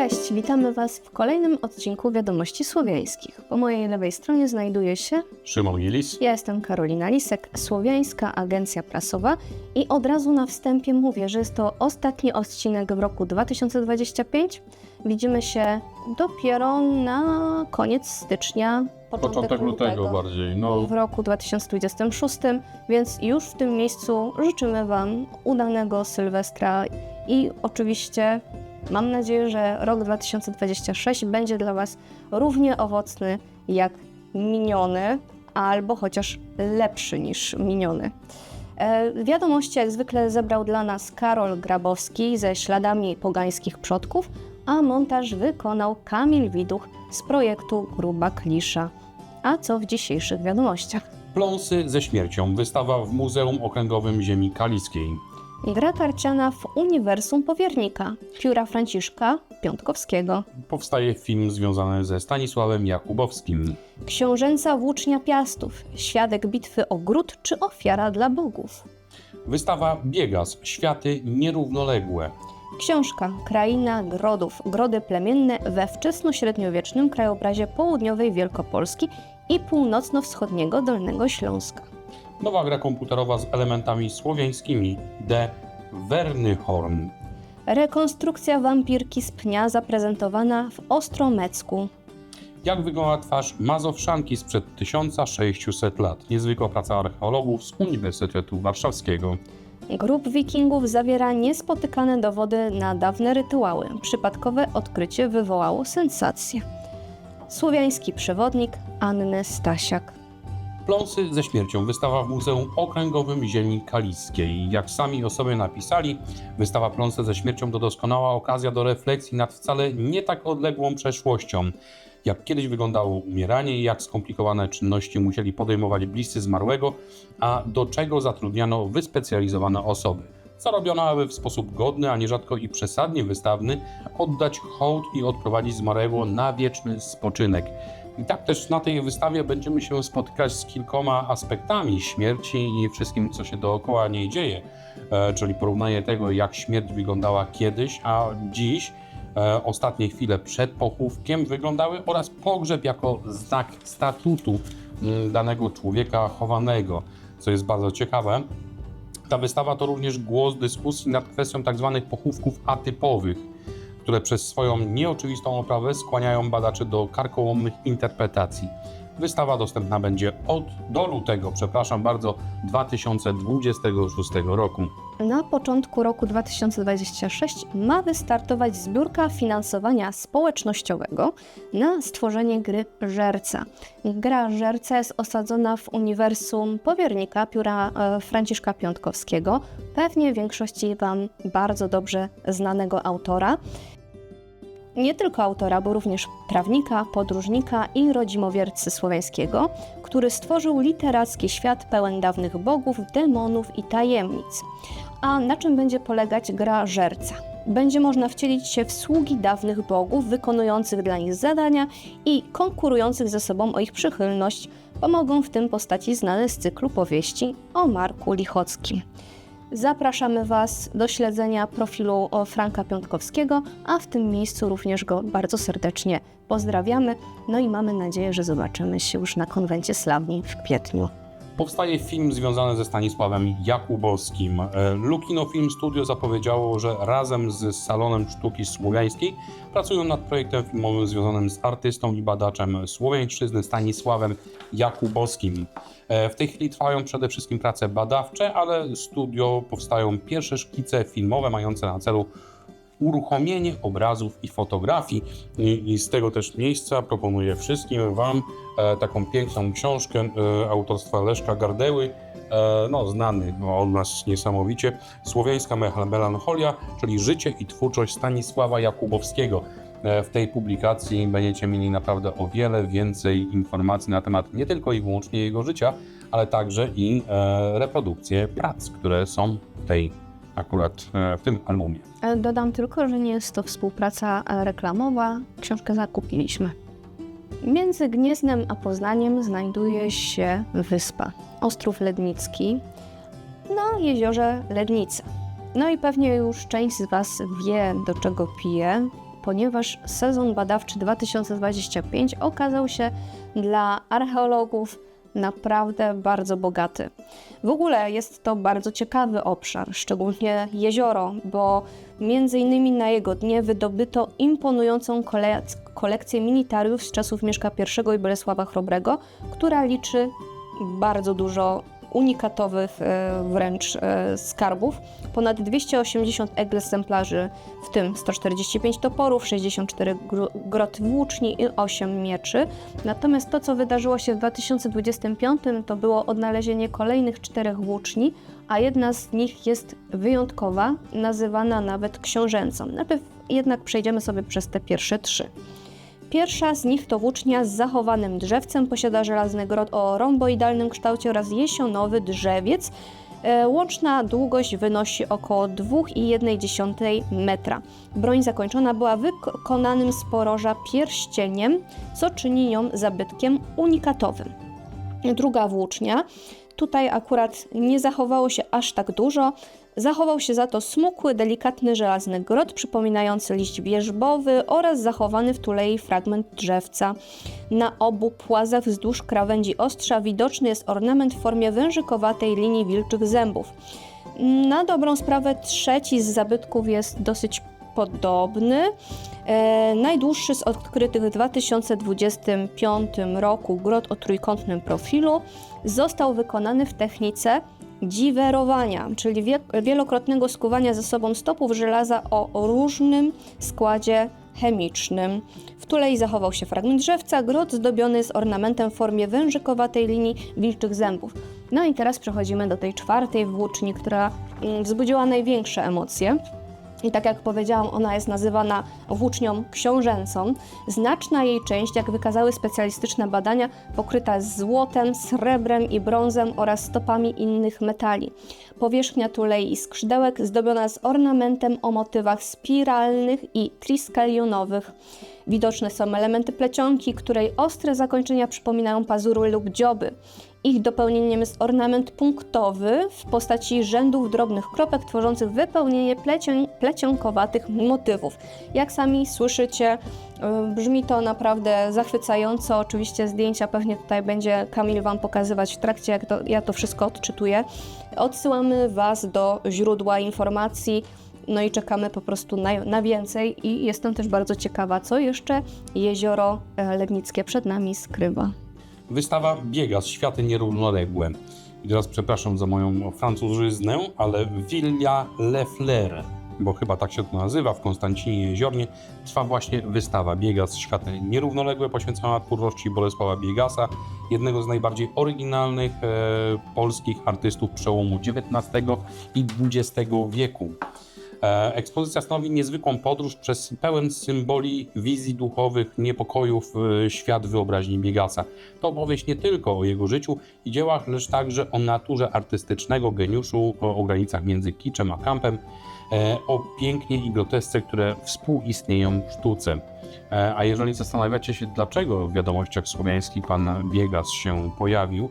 Cześć, witamy Was w kolejnym odcinku Wiadomości Słowiańskich. Po mojej lewej stronie znajduje się, Szymon Gilis. ja jestem Karolina Lisek, Słowiańska Agencja Prasowa i od razu na wstępie mówię, że jest to ostatni odcinek w roku 2025. Widzimy się dopiero na koniec stycznia, początek, Początek lutego bardziej. No, w roku 2026, więc już w tym miejscu życzymy Wam udanego Sylwestra i oczywiście mam nadzieję, że rok 2026 będzie dla Was równie owocny jak miniony, albo chociaż lepszy niż miniony. E, Wiadomości jak zwykle zebrał dla nas Karol Grabowski ze śladami pogańskich przodków, a montaż wykonał Kamil Widuch z projektu Gruba Klisza. A co w dzisiejszych wiadomościach? Pląsy ze śmiercią. Wystawa w Muzeum Okręgowym Ziemi Kaliskiej. Gra karciana w uniwersum powiernika pióra Franciszka Piątkowskiego. Powstaje film związany ze Stanisławem Jakubowskim. Książęca włócznia piastów, świadek bitwy o gród czy ofiara dla bogów. Wystawa Biegas. Światy nierównoległe. Książka Kraina Grodów, grody plemienne we wczesnośredniowiecznym krajobrazie południowej Wielkopolski i północno-wschodniego Dolnego Śląska. Nowa gra komputerowa z elementami słowiańskimi. The Wernyhorn. Rekonstrukcja wampirki z pnia zaprezentowana w Ostromecku. Jak wygląda twarz Mazowszanki sprzed 1600 lat? Niezwykła praca archeologów z Uniwersytetu Warszawskiego. Grup wikingów zawiera niespotykane dowody na dawne rytuały. Przypadkowe odkrycie wywołało sensację. Słowiański przewodnik Anny Stasiak. Pląsy ze śmiercią. Wystawa w Muzeum Okręgowym Ziemi Kaliskiej. Jak sami o sobie napisali, wystawa Pląsy ze śmiercią to doskonała okazja do refleksji nad wcale nie tak odległą przeszłością. Jak kiedyś wyglądało umieranie jak skomplikowane czynności musieli podejmować bliscy zmarłego, a do czego zatrudniano wyspecjalizowane osoby. Co robiono, aby w sposób godny, a nierzadko i przesadnie wystawny, oddać hołd i odprowadzić zmarłego na wieczny spoczynek. I tak też na tej wystawie będziemy się spotykać z kilkoma aspektami śmierci i wszystkim, co się dookoła niej dzieje, e, czyli porównanie tego, jak śmierć wyglądała kiedyś, a dziś, e, ostatnie chwile przed pochówkiem wyglądały oraz pogrzeb jako znak statutu mm, danego człowieka chowanego, co jest bardzo ciekawe. Ta wystawa to również głos dyskusji nad kwestią tzw. pochówków atypowych, które przez swoją nieoczywistą oprawę skłaniają badaczy do karkołomnych interpretacji. Wystawa dostępna będzie od do lutego, przepraszam bardzo, 2026 roku. Na początku roku 2026 ma wystartować zbiórka finansowania społecznościowego na stworzenie gry Żerca. Gra Żerca jest osadzona w uniwersum powiernika pióra e, Franciszka Piątkowskiego, pewnie większości Wam bardzo dobrze znanego autora. Nie tylko autora, bo również prawnika, podróżnika i rodzimowiercy słowiańskiego, który stworzył literacki świat pełen dawnych bogów, demonów i tajemnic. A na czym będzie polegać gra Żerca? Będzie można wcielić się w sługi dawnych bogów, wykonujących dla nich zadania i konkurujących ze sobą o ich przychylność. Pomogą w tym postaci znane z cyklu powieści o Marku Lichockim. Zapraszamy Was do śledzenia profilu Franka Piątkowskiego, a w tym miejscu również go bardzo serdecznie pozdrawiamy. No i mamy nadzieję, że zobaczymy się już na konwencie Slawni w kwietniu. Powstaje film związany ze Stanisławem Jakubowskim. E, Lukino Film Studio zapowiedziało, że razem z Salonem Sztuki Słowiańskiej pracują nad projektem filmowym związanym z artystą i badaczem słowiańszczyzny Stanisławem Jakubowskim. E, W tej chwili trwają przede wszystkim prace badawcze, ale studio powstają pierwsze szkice filmowe mające na celu uruchomienie obrazów i fotografii. I, I z tego też miejsca proponuję wszystkim Wam e, taką piękną książkę e, autorstwa Leszka Gardeły, e, no, znany od nas niesamowicie, Słowiańska mel- melancholia, czyli życie i twórczość Stanisława Jakubowskiego. E, W tej publikacji będziecie mieli naprawdę o wiele więcej informacji na temat nie tylko i wyłącznie jego życia, ale także i e, reprodukcje prac, które są w tej akurat e, w tym albumie. E, Dodam tylko, że nie jest to współpraca e, reklamowa. Książkę zakupiliśmy. Między Gnieznem a Poznaniem znajduje się wyspa Ostrów Lednicki na jeziorze Lednica. No i pewnie już część z Was wie, do czego pije. ponieważ sezon badawczy 2025 okazał się dla archeologów naprawdę bardzo bogaty. W ogóle jest to bardzo ciekawy obszar, szczególnie jezioro, bo między innymi na jego dnie wydobyto imponującą kole- kolekcję militariów z czasów Mieszka I i Bolesława Chrobrego, która liczy bardzo dużo unikatowych e, wręcz e, skarbów. Ponad 280 egzemplarzy, w tym 145 toporów, 64 gru- grot włóczni i 8 mieczy. Natomiast to, co wydarzyło się w 2025, to było odnalezienie kolejnych czterech włóczni, a jedna z nich jest wyjątkowa, nazywana nawet książęcą. Najpierw jednak przejdziemy sobie przez te pierwsze trzy. Pierwsza z nich to włócznia z zachowanym drzewcem, posiada żelazny grot o romboidalnym kształcie oraz jesionowy drzewiec. E, Łączna długość wynosi około 2,1 metra. Broń zakończona była wykonanym z poroża pierścieniem, co czyni ją zabytkiem unikatowym. Druga włócznia. Tutaj akurat nie zachowało się aż tak dużo. Zachował się za to smukły, delikatny żelazny grot przypominający liść wierzbowy oraz zachowany w tulei fragment drzewca. Na obu płazach wzdłuż krawędzi ostrza widoczny jest ornament w formie wężykowatej linii wilczych zębów. Na dobrą sprawę trzeci z zabytków jest dosyć podobny. E, najdłuższy z odkrytych w 2025 roku grot o trójkątnym profilu został wykonany w technice dziwerowania, czyli wie, wielokrotnego skuwania ze sobą stopów żelaza o różnym składzie chemicznym. W tulei zachował się fragment drzewca, grot zdobiony jest ornamentem w formie wężykowatej linii wilczych zębów. No i teraz przechodzimy do tej czwartej włóczni, która mm, wzbudziła największe emocje. I tak jak powiedziałam, ona jest nazywana włócznią książęcą. Znaczna jej część, jak wykazały specjalistyczne badania, pokryta jest złotem, srebrem i brązem oraz stopami innych metali. Powierzchnia tulei i skrzydełek zdobiona jest ornamentem o motywach spiralnych i triskelionowych. Widoczne są elementy plecionki, której ostre zakończenia przypominają pazury lub dzioby. Ich dopełnieniem jest ornament punktowy w postaci rzędów drobnych kropek tworzących wypełnienie plecią, plecionkowatych motywów. Jak sami słyszycie, y, brzmi to naprawdę zachwycająco. Oczywiście zdjęcia pewnie tutaj będzie Kamil Wam pokazywać w trakcie, jak to, ja to wszystko odczytuję. Odsyłamy Was do źródła informacji. No i czekamy po prostu na, na więcej i jestem też bardzo ciekawa, co jeszcze jezioro e, Legnickie przed nami skrywa. Wystawa biega z światy nierównoległe. I teraz przepraszam za moją francużyznę, ale Villa Le Fleur, bo chyba tak się to nazywa, w Konstancinie Jeziornie, trwa właśnie wystawa Biega z światy nierównoległe poświęcona twórczości Bolesława Biegasa, jednego z najbardziej oryginalnych e, polskich artystów przełomu XIX i XX wieku. E, Ekspozycja stanowi niezwykłą podróż przez pełen symboli, wizji duchowych, niepokojów e, świat wyobraźni Biegasa. To opowieść nie tylko o jego życiu i dziełach, lecz także o naturze artystycznego geniuszu, o, granicach między kiczem a kampem, e, o pięknie i grotesce, które współistnieją w sztuce. A jeżeli zastanawiacie się, dlaczego w wiadomościach słowiańskich pan Biegas się pojawił,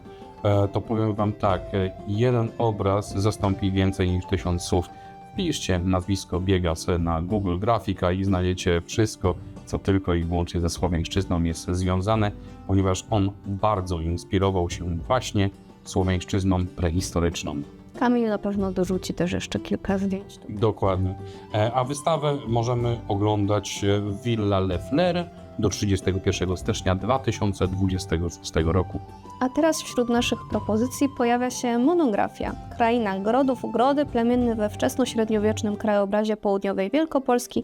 to powiem wam tak, jeden obraz zastąpi więcej niż tysiąc słów. Wpiszcie nazwisko Biegas na Google Grafika i znajdziecie wszystko, co tylko i wyłącznie ze Słowiańszczyzną jest związane, ponieważ on bardzo inspirował się właśnie Słowiańszczyzną prehistoryczną. Kamil na pewno dorzuci też jeszcze kilka zdjęć. Dokładnie. E, A wystawę możemy oglądać w Villa Le Fleur do 31 stycznia 2026 roku. A teraz wśród naszych propozycji pojawia się monografia Kraina Grodów, Grody plemienny we wczesnośredniowiecznym krajobrazie południowej Wielkopolski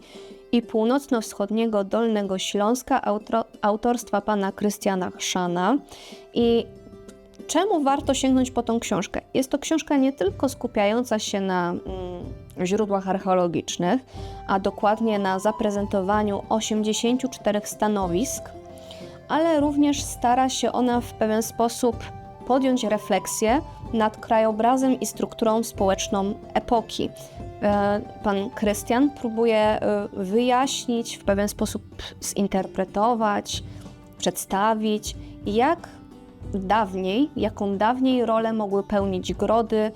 i północno-wschodniego Dolnego Śląska autor, autorstwa pana Krystiana Chrzana. I czemu warto sięgnąć po tą książkę? Jest to książka nie tylko skupiająca się na mm, źródłach archeologicznych, a dokładnie na zaprezentowaniu 84 stanowisk, ale również stara się ona w pewien sposób podjąć refleksję nad krajobrazem i strukturą społeczną epoki. E, Pan Krystian próbuje e, wyjaśnić, w pewien sposób zinterpretować, przedstawić, jak dawniej, jaką dawniej rolę mogły pełnić grody,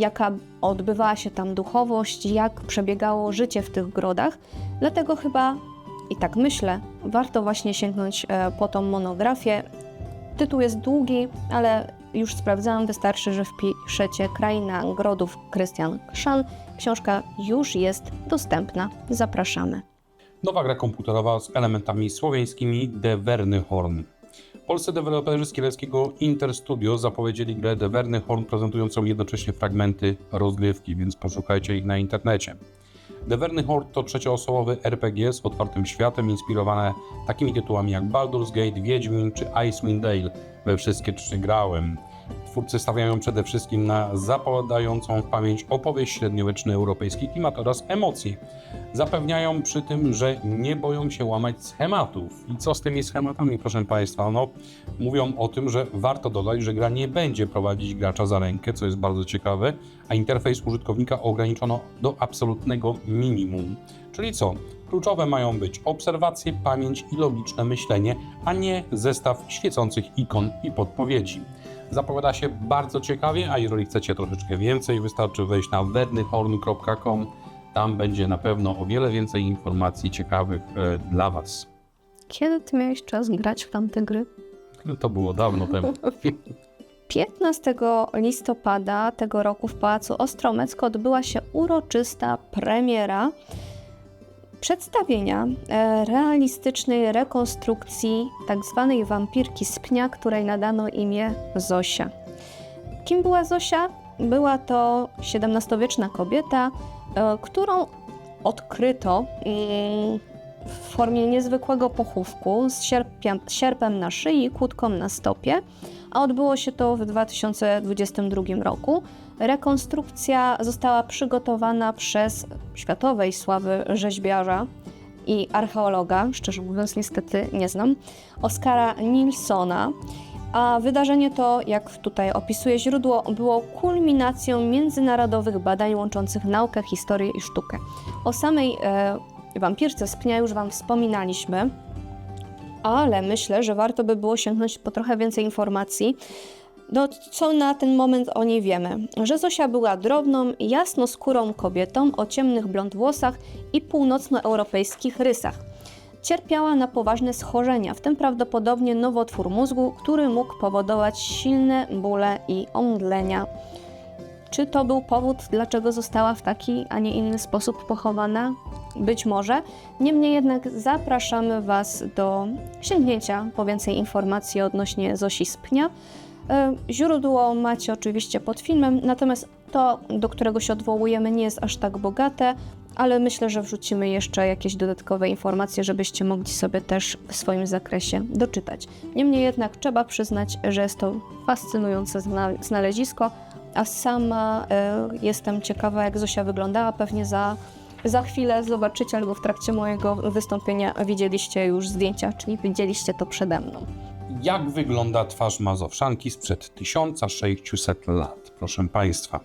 jaka odbywała się tam duchowość, jak przebiegało życie w tych grodach. Dlatego chyba i tak myślę, warto właśnie sięgnąć e, po tą monografię. Tytuł jest długi, ale już sprawdzałam, wystarczy, że wpiszecie Kraina Grodów Krystian Krzan. Książka już jest dostępna. Zapraszamy. Nowa gra komputerowa z elementami słowiańskimi The Horn. Polscy deweloperzy z kieleckiego Interstudio zapowiedzieli grę The Horn prezentującą jednocześnie fragmenty rozgrywki, więc poszukajcie ich na internecie. The Horn to trzecioosobowy RPG z otwartym światem inspirowane takimi tytułami jak Baldur's Gate, Wiedźmin czy Icewind Dale. We wszystkie trzy grałem. Twórcy stawiają przede wszystkim na zapadającą w pamięć opowieść średniowieczny europejski klimat oraz emocje. Zapewniają przy tym, że nie boją się łamać schematów. I co z tymi schematami, proszę Państwa? No, mówią o tym, że warto dodać, że gra nie będzie prowadzić gracza za rękę, co jest bardzo ciekawe, a interfejs użytkownika ograniczono do absolutnego minimum. Czyli co? Kluczowe mają być obserwacje, pamięć i logiczne myślenie, a nie zestaw świecących ikon i podpowiedzi. Zapowiada się bardzo ciekawie, a jeżeli chcecie troszeczkę więcej, wystarczy wejść na wernyhorn.com. Tam będzie na pewno o wiele więcej informacji ciekawych e, dla Was. Kiedy ty miałeś czas grać w tamte gry? To było dawno temu. 15 listopada tego roku w Pałacu Ostromecko odbyła się uroczysta premiera przedstawienia e, realistycznej rekonstrukcji tzw. wampirki z pnia, której nadano imię Zosia. Kim była Zosia? Była to XVII-wieczna kobieta, e, którą odkryto mm, w formie niezwykłego pochówku z sierpem na szyi kłódką na stopie, a odbyło się to w 2022 roku. Rekonstrukcja została przygotowana przez światowej sławy rzeźbiarza i archeologa, szczerze mówiąc niestety nie znam, Oskara Nilsona. A wydarzenie to, jak tutaj opisuje źródło, było kulminacją międzynarodowych badań łączących naukę, historię i sztukę. O samej e, wampirce z pnia już Wam wspominaliśmy, ale myślę, że warto by było sięgnąć po trochę więcej informacji. No, co na ten moment o niej wiemy? Że Zosia była drobną, jasnoskórą kobietą o ciemnych blond włosach i północnoeuropejskich rysach. Cierpiała na poważne schorzenia, w tym prawdopodobnie nowotwór mózgu, który mógł powodować silne bóle i omdlenia. Czy to był powód, dlaczego została w taki, a nie inny sposób pochowana? Być może. Niemniej jednak zapraszamy Was do sięgnięcia po więcej informacji odnośnie Zosi Spnia. E, Źródło macie oczywiście pod filmem, natomiast to, do którego się odwołujemy, nie jest aż tak bogate, ale myślę, że wrzucimy jeszcze jakieś dodatkowe informacje, żebyście mogli sobie też w swoim zakresie doczytać. Niemniej jednak trzeba przyznać, że jest to fascynujące zna- znalezisko, a sama e, jestem ciekawa, jak Zosia wyglądała. Pewnie za, za chwilę zobaczycie, albo w trakcie mojego wystąpienia widzieliście już zdjęcia, czyli widzieliście to przede mną. Jak wygląda twarz Mazowszanki sprzed 1600 lat, proszę Państwa?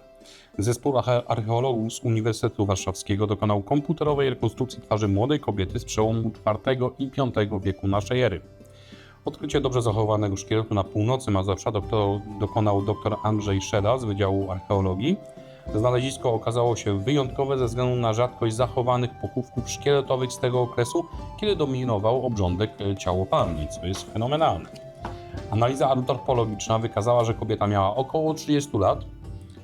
Zespół arche- archeologów z Uniwersytetu Warszawskiego dokonał komputerowej rekonstrukcji twarzy młodej kobiety z przełomu IV i V wieku naszej ery. Odkrycie dobrze zachowanego szkieletu na północy Mazowsza dokonał dr Andrzej Szeda z Wydziału Archeologii. Znalezisko okazało się wyjątkowe ze względu na rzadkość zachowanych pochówków szkieletowych z tego okresu, kiedy dominował obrządek e, ciałopalni, co jest fenomenalne. Analiza antropologiczna wykazała, że kobieta miała około 30 lat,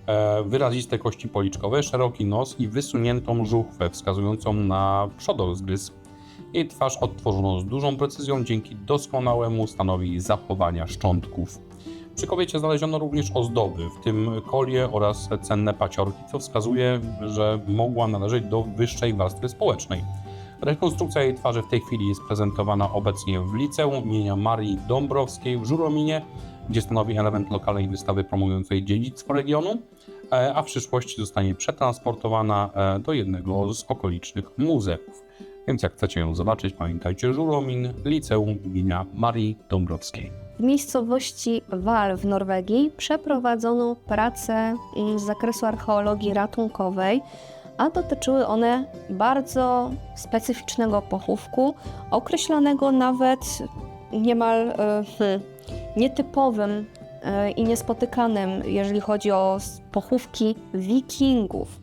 e, wyraziste kości policzkowe, szeroki nos i wysuniętą żuchwę wskazującą na przodozgryz. Jej twarz odtworzono z dużą precyzją dzięki doskonałemu stanowi zachowania szczątków. Przy kobiecie znaleziono również ozdoby, w tym kolie oraz cenne paciorki, co wskazuje, że mogła należeć do wyższej warstwy społecznej. Rekonstrukcja jej twarzy w tej chwili jest prezentowana obecnie w Liceum imienia Marii Dąbrowskiej w Żurominie, gdzie stanowi element lokalnej wystawy promującej dziedzictwo regionu, e, a w przyszłości zostanie przetransportowana e, do jednego z okolicznych muzeów. Więc jak chcecie ją zobaczyć, pamiętajcie Żuromin, Liceum imienia Marii Dąbrowskiej. W miejscowości Wal w Norwegii przeprowadzono prace z zakresu archeologii ratunkowej, a dotyczyły one bardzo specyficznego pochówku, określanego nawet niemal e, hmm, nietypowym e, i niespotykanym, jeżeli chodzi o pochówki wikingów.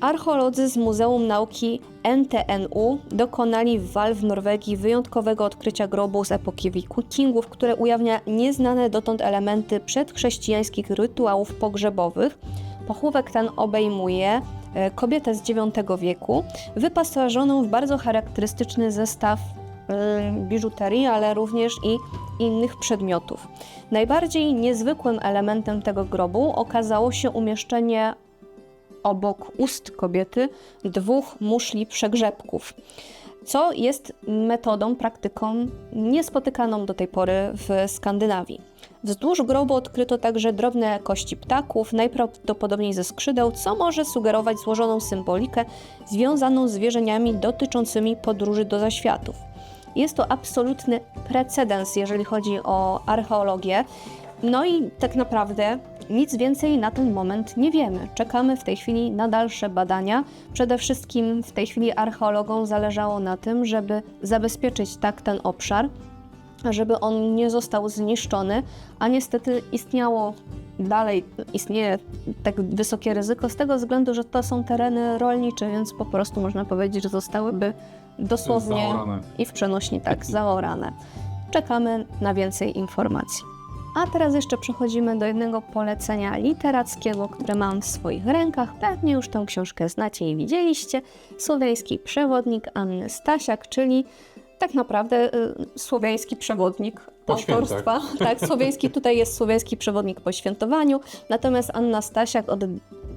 Archeolodzy z Muzeum Nauki NTNU dokonali w Wal w Norwegii wyjątkowego odkrycia grobu z epoki wikingów, które ujawnia nieznane dotąd elementy przedchrześcijańskich rytuałów pogrzebowych. Pochówek ten obejmuje e, kobietę z IX wieku, wyposażoną w bardzo charakterystyczny zestaw e, biżuterii, ale również i innych przedmiotów. Najbardziej niezwykłym elementem tego grobu okazało się umieszczenie obok ust kobiety dwóch muszli przegrzebków, co jest metodą, praktyką niespotykaną do tej pory w Skandynawii. Wzdłuż grobu odkryto także drobne kości ptaków, najprawdopodobniej ze skrzydeł, co może sugerować złożoną symbolikę związaną z wierzeniami dotyczącymi podróży do zaświatów. Jest to absolutny precedens, jeżeli chodzi o archeologię. No i tak naprawdę nic więcej na ten moment nie wiemy. Czekamy w tej chwili na dalsze badania. Przede wszystkim w tej chwili archeologom zależało na tym, żeby zabezpieczyć tak ten obszar, żeby on nie został zniszczony, a niestety istniało dalej istnieje tak wysokie ryzyko z tego względu, że to są tereny rolnicze, więc po prostu można powiedzieć, że zostałyby dosłownie Zaorane. i w przenośni tak zaorane. Czekamy na więcej informacji. A teraz jeszcze przechodzimy do jednego polecenia literackiego, które mam w swoich rękach. Pewnie już tą książkę znacie i widzieliście. Słowiański przewodnik Anny Stasiak, czyli tak naprawdę y, słowiański przewodnik Po świętach. autorstwa. Tak, słowiański tutaj jest słowiański przewodnik po świętowaniu, natomiast Anna Stasiak od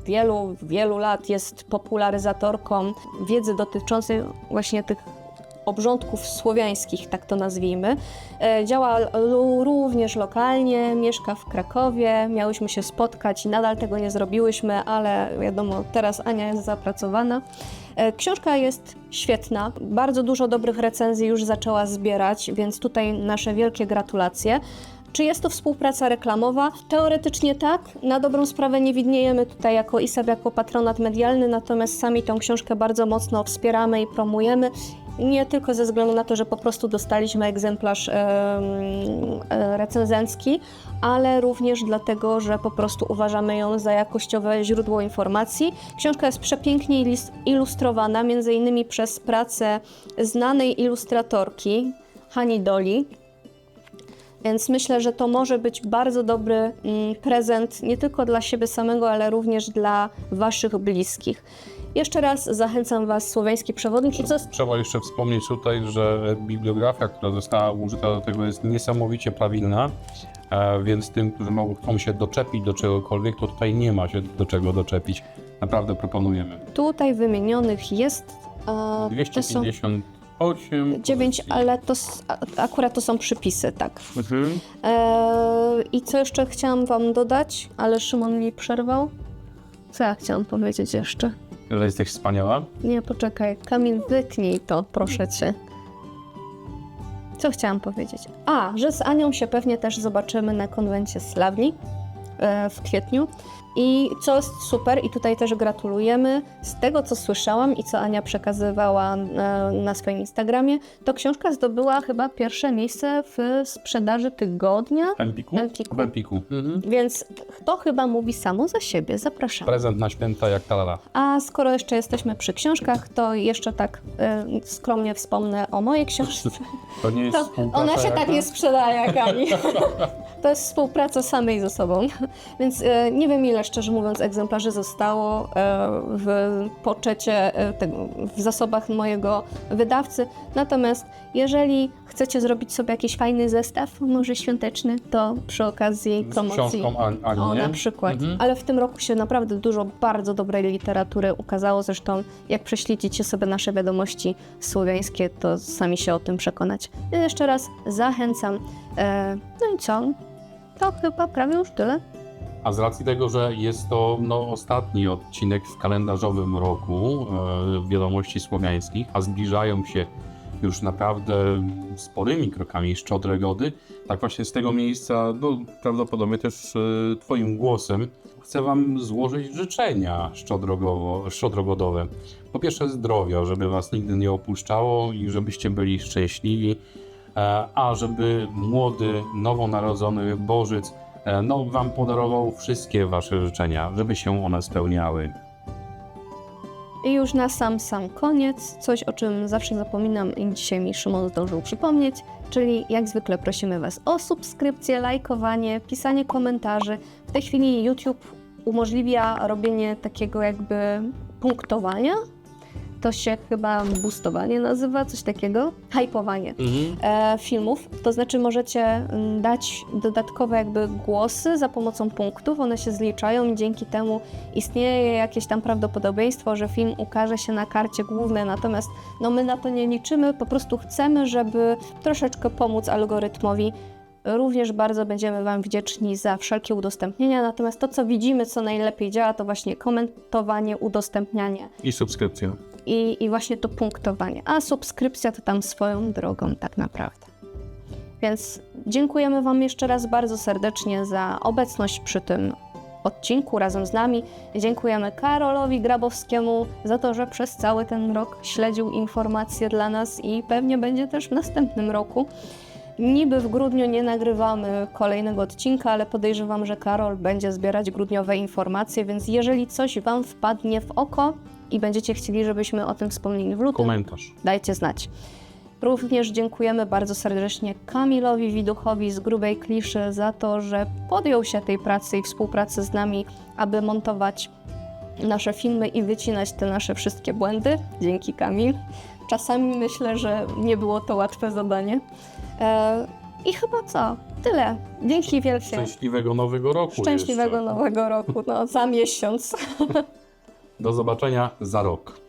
wielu, wielu lat jest popularyzatorką wiedzy dotyczącej właśnie tych obrządków słowiańskich, tak to nazwijmy. E, Działa również lokalnie, mieszka w Krakowie, miałyśmy się spotkać i nadal tego nie zrobiłyśmy, ale wiadomo, teraz Ania jest zapracowana. E, Książka jest świetna, bardzo dużo dobrych recenzji już zaczęła zbierać, więc tutaj nasze wielkie gratulacje. Czy jest to współpraca reklamowa? Teoretycznie tak. Na dobrą sprawę nie widniejemy tutaj jako ISAB, jako patronat medialny, natomiast sami tą książkę bardzo mocno wspieramy i promujemy. Nie tylko ze względu na to, że po prostu dostaliśmy egzemplarz em, e, recenzencki, ale również dlatego, że po prostu uważamy ją za jakościowe źródło informacji. Książka jest przepięknie ilustrowana, innymi przez pracę znanej ilustratorki Hani Doli, więc myślę, że to może być bardzo dobry mm, prezent nie tylko dla siebie samego, ale również dla Waszych bliskich. Jeszcze raz zachęcam Was, słowiański przewodnik. I co. Trzeba jeszcze wspomnieć tutaj, że bibliografia, która została użyta do tego jest niesamowicie prawilna, e, więc tym, którzy mogą chcą się doczepić do czegokolwiek, to tutaj nie ma się do czego doczepić. Naprawdę proponujemy. tutaj wymienionych jest. E, to są 258. 9, ale to akurat to są przypisy, tak. Mhm. E, I co jeszcze chciałam Wam dodać, ale Szymon mi przerwał. Co ja chciałam powiedzieć jeszcze? Że jesteś wspaniała. Nie, poczekaj. Kamil, wytnij to, proszę cię. Co chciałam powiedzieć? A, że z Anią się pewnie też zobaczymy na konwencie Slawni e, w kwietniu. I co jest super, i tutaj też gratulujemy, z tego co słyszałam i co Ania przekazywała na, na swoim Instagramie, to książka zdobyła chyba pierwsze miejsce w sprzedaży tygodnia, W Empiku? Empiku. W Empiku. Mhm. więc to chyba mówi samo za siebie. Zapraszam. Prezent na święta jak talala. A skoro jeszcze jesteśmy przy książkach, to jeszcze tak e, skromnie wspomnę o mojej książce. To nie jest To współpraca ona się jaka? tak nie sprzedaje jak Ani. To jest współpraca samej ze sobą. Więc e, nie wiem ile, szczerze mówiąc, egzemplarzy zostało e, w poczecie, e, w zasobach mojego wydawcy. Natomiast jeżeli chcecie zrobić sobie jakiś fajny zestaw, może świąteczny, to przy okazji Z promocji. Ani, O, na przykład. Mhm. Ale w tym roku się naprawdę dużo bardzo dobrej literatury ukazało. Zresztą, jak prześledzicie sobie nasze wiadomości słowiańskie, to sami się o tym przekonać. Więc jeszcze raz zachęcam. E, no i co? To chyba prawie już tyle. A z racji tego, że jest to no, ostatni odcinek w kalendarzowym roku e, wiadomości słowiańskich, a zbliżają się już naprawdę sporymi krokami szczodre gody, tak właśnie z tego miejsca, no prawdopodobnie też e, Twoim głosem, chcę Wam złożyć życzenia szczodrogodowe. Po pierwsze zdrowia, żeby Was nigdy nie opuszczało i żebyście byli szczęśliwi, e, a żeby młody, nowonarodzony Bożyc no, Wam podarował wszystkie Wasze życzenia, żeby się one spełniały. I już na sam, sam koniec, coś o czym zawsze zapominam i dzisiaj mi Szymon zdążył przypomnieć, czyli jak zwykle prosimy Was o subskrypcję, lajkowanie, pisanie komentarzy. W tej chwili YouTube umożliwia robienie takiego jakby punktowania. To się chyba boostowanie nazywa, coś takiego, hypowanie e, filmów. To znaczy możecie mm, dać dodatkowe jakby głosy za pomocą punktów, one się zliczają i dzięki temu istnieje jakieś tam prawdopodobieństwo, że film ukaże się na karcie głównej, natomiast no my na to nie liczymy, po prostu chcemy, żeby troszeczkę pomóc algorytmowi. Również bardzo będziemy Wam wdzięczni za wszelkie udostępnienia, natomiast to, co widzimy, co najlepiej działa, to właśnie komentowanie, udostępnianie. I subskrypcja. I, i właśnie to punktowanie. A subskrypcja to tam swoją drogą, tak naprawdę. Więc dziękujemy Wam jeszcze raz bardzo serdecznie za obecność przy tym odcinku razem z nami. Dziękujemy Karolowi Grabowskiemu za to, że przez cały ten rok śledził informacje dla nas i pewnie będzie też w następnym roku. Niby w grudniu nie nagrywamy kolejnego odcinka, ale podejrzewam, że Karol będzie zbierać grudniowe informacje, więc jeżeli coś Wam wpadnie w oko i będziecie chcieli, żebyśmy o tym wspomnieli w lutym, Komentarz. dajcie znać. Również dziękujemy bardzo serdecznie Kamilowi Widuchowi z Grubej Kliszy za to, że podjął się tej pracy i współpracy z nami, aby montować nasze filmy i wycinać te nasze wszystkie błędy. Dzięki Kamil. Czasami myślę, że nie było to łatwe zadanie. E, I chyba co? Tyle. Dzięki wielkie. Szczęśliwego nowego roku. Szczęśliwego jeszcze. nowego roku. No, za miesiąc. Do zobaczenia za rok.